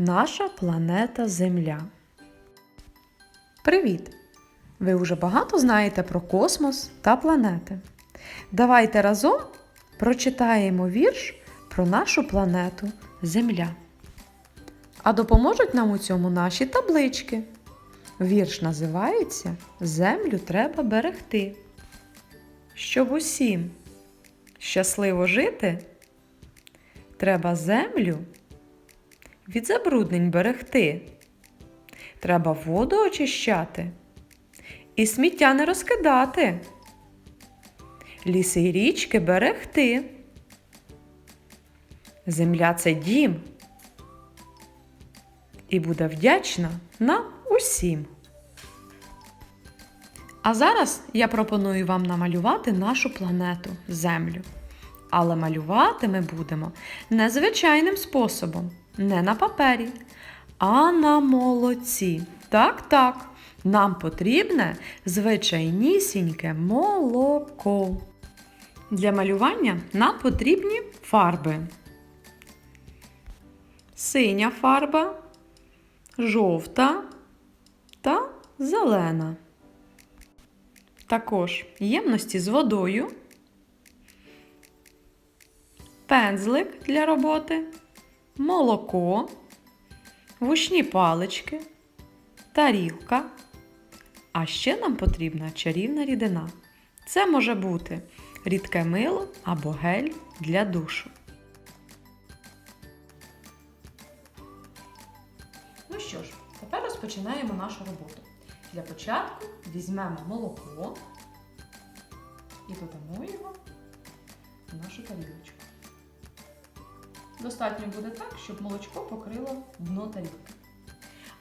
Наша планета Земля. Привіт! Ви вже багато знаєте про космос та планети. Давайте разом прочитаємо вірш про нашу планету Земля. А допоможуть нам у цьому наші таблички. Вірш називається Землю треба берегти. Щоб усім щасливо жити, треба землю від забруднень берегти. Треба воду очищати і сміття не розкидати. Ліси й річки берегти. Земля це дім. І буде вдячна нам усім. А зараз я пропоную вам намалювати нашу планету Землю. Але малювати ми будемо незвичайним способом, не на папері, а на молоці. Так, так, нам потрібне звичайнісіньке молоко. Для малювання нам потрібні фарби. Синя фарба, жовта та зелена. Також ємності з водою, пензлик для роботи, молоко, вушні палички, тарілка. А ще нам потрібна чарівна рідина. Це може бути рідке мило або гель для душу. Ну що ж, тепер розпочинаємо нашу роботу. Для початку візьмемо молоко і додамо його в нашу тарілочку. Достатньо буде так, щоб молочко покрило дно тарілки.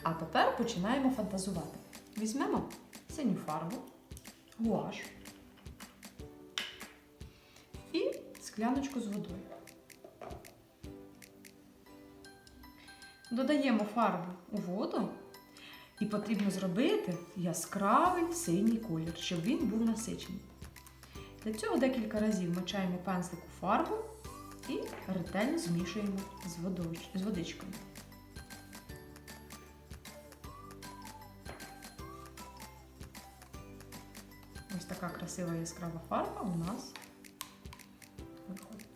А тепер починаємо фантазувати. Візьмемо синю фарбу, гуаш і скляночку з водою. Додаємо фарбу у воду і потрібно зробити яскравий синій колір, щоб він був насичений. Для цього декілька разів мочаємо пензлик у фарбу і ретельно змішуємо з, водичкою. Ось така красива яскрава фарба у нас виходить.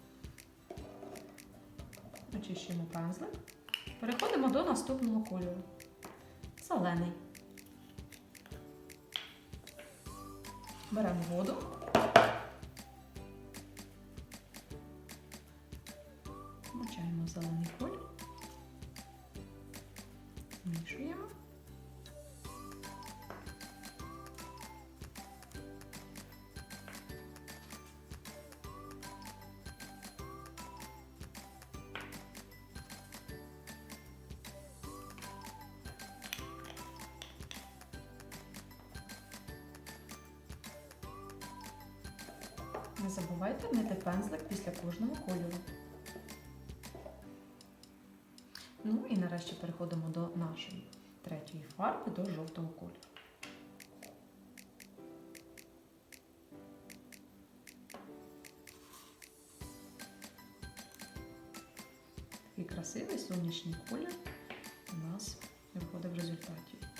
Очищуємо пензлик. Переходимо до наступного кольору. Зелений. Беремо воду. Змішуємо. Не забувайте мити пензлик після кожного кольору. Ну і нарешті переходимо до нашої третьої фарби, до жовтого кольору. Такий красивий сонячний колір у нас виходить в результаті.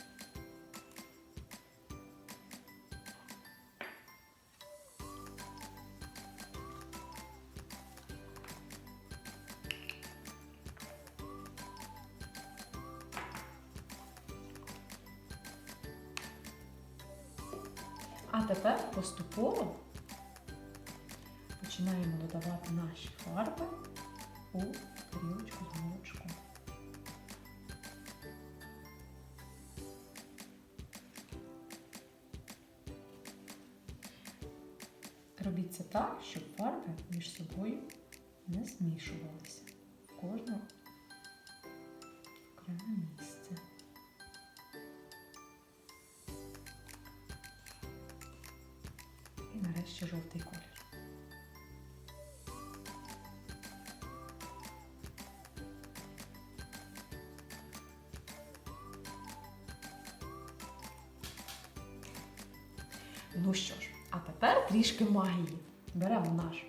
А тепер поступово починаємо додавати наші фарби у тарілочку з молочком. Робіть це так, щоб фарби між собою не змішувалися в кожне окреме місце. І нарешті жовтий колір. Ну що ж, а тепер трішки магії. Беремо наш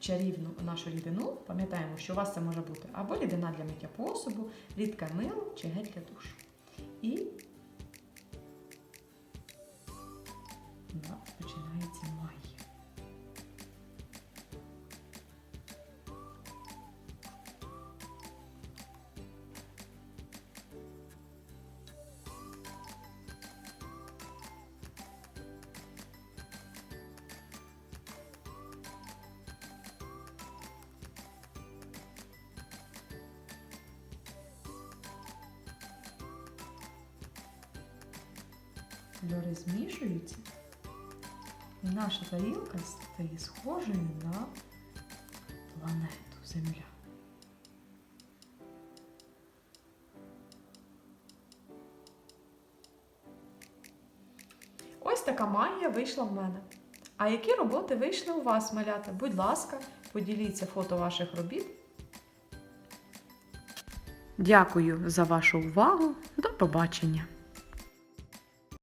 чарівну нашу рідину, пам'ятаємо, що у вас це може бути або рідина для миття посуду, рідке мило чи гель для душу. І Кольори змішуються, і наша тарілка стає схожою на планету Земля. Ось така магія вийшла в мене. А які роботи вийшли у вас, малята? Будь ласка, поділіться фото ваших робіт. Дякую за вашу увагу. До побачення!